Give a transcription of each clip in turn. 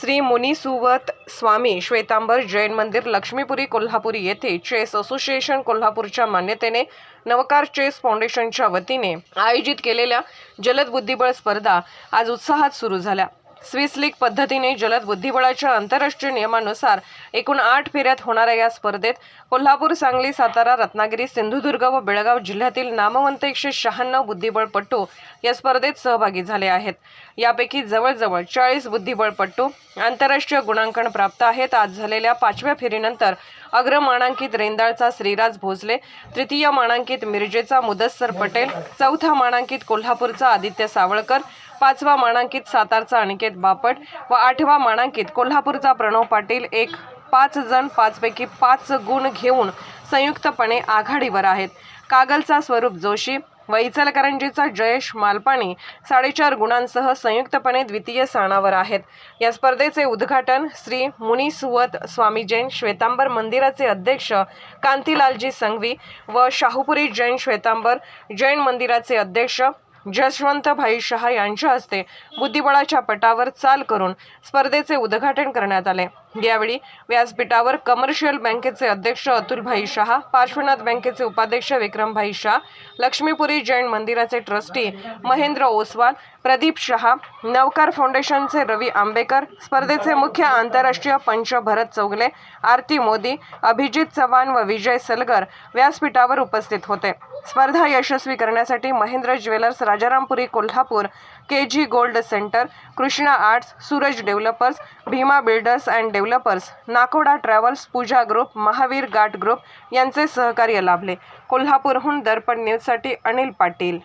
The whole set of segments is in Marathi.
श्री मुनिसुवत स्वामी श्वेतांबर जैन मंदिर लक्ष्मीपुरी कोल्हापुरी येथे चेस असोसिएशन कोल्हापूरच्या मान्यतेने नवकार चेस फाउंडेशनच्या वतीने आयोजित केलेल्या जलद बुद्धिबळ स्पर्धा आज उत्साहात सुरू झाल्या. स्विस लीग पद्धतीने जलद बुद्धिबळाच्या आंतरराष्ट्रीय नियमानुसार एकूण आठ फेऱ्यात होणाऱ्या या स्पर्धेत कोल्हापूर सांगली सातारा रत्नागिरी सिंधुदुर्ग व बेळगाव जिल्ह्यातील नामवंत एकशे शहाण्णव बुद्धिबळपटू या स्पर्धेत सहभागी झाले आहेत. यापैकी जवळजवळ चाळीस बुद्धिबळपटू आंतरराष्ट्रीय गुणांकन प्राप्त आहेत. आज झालेल्या पाचव्या फेरीनंतर अग्रमानांकित रेंदाळचा श्रीराज भोसले तृतीय मानांकित मिरजेचा मुदस्सर पटेल चौथा मानांकित कोल्हापूरचा आदित्य सावळकर पाचवा मानांकित सातारचा अनिकेत बापट व आठवा मानांकित कोल्हापूरचा प्रणव पाटील एक पाच जण पाचपैकी पाच गुण घेऊन संयुक्तपणे आघाडीवर आहेत. कागलचा स्वरूप जोशी व इचलकरंजीचा जयेश मालपाणी साडेचार गुणांसह संयुक्तपणे द्वितीय स्थानावर आहेत. या स्पर्धेचे उद्घाटन श्री मुनिसुवत स्वामी जैन श्वेतांबर मंदिराचे अध्यक्ष कांतीलालजी संघवी व शाहूपुरी जैन श्वेतांबर जैन मंदिराचे अध्यक्ष जसवंत भाई शहा यांच्या हस्ते बुद्धिबळाच्या पटावर चाल करून स्पर्धेचे उद्घाटन करण्यात आले. यावेळी व्यासपीठावर कमर्शियल बँकेचे अध्यक्ष अतुलभाई शहा पार्श्वनाथ बँकेचे उपाध्यक्ष विक्रमभाई शाह लक्ष्मीपुरी जैन मंदिराचे ट्रस्टी महेंद्र ओसवाल प्रदीप शहा नवकार फाउंडेशनचे रवी आंबेकर स्पर्धेचे मुख्य आंतरराष्ट्रीय पंच भरत चौगले आरती मोदी अभिजित चव्हाण व विजय सलगर व्यासपीठावर उपस्थित होते. स्पर्धा यशस्वी करण्यासाठी Mahendra Jewellers Rajarampuri Kolhapur K G Gold Centre Krishna Arts Suraj Developers Bhima Builders and Developers Nakoda Travels Pooja Group Mahavir Gat Group यांचे सहकार्य लाभले. कोल्हापूरहून दर्पण न्यूजसाठी अनिल पाटील.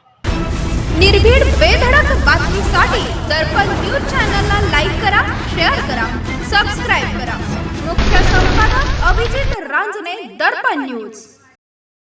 निर्भीड बेधडक बातमीसाठी दर्पण न्यूज चॅनलला लाईक करा शेअर करा सबस्क्राईब करा. मुख्य संपादक अभिजित रांजणे दर्पण न्यूज.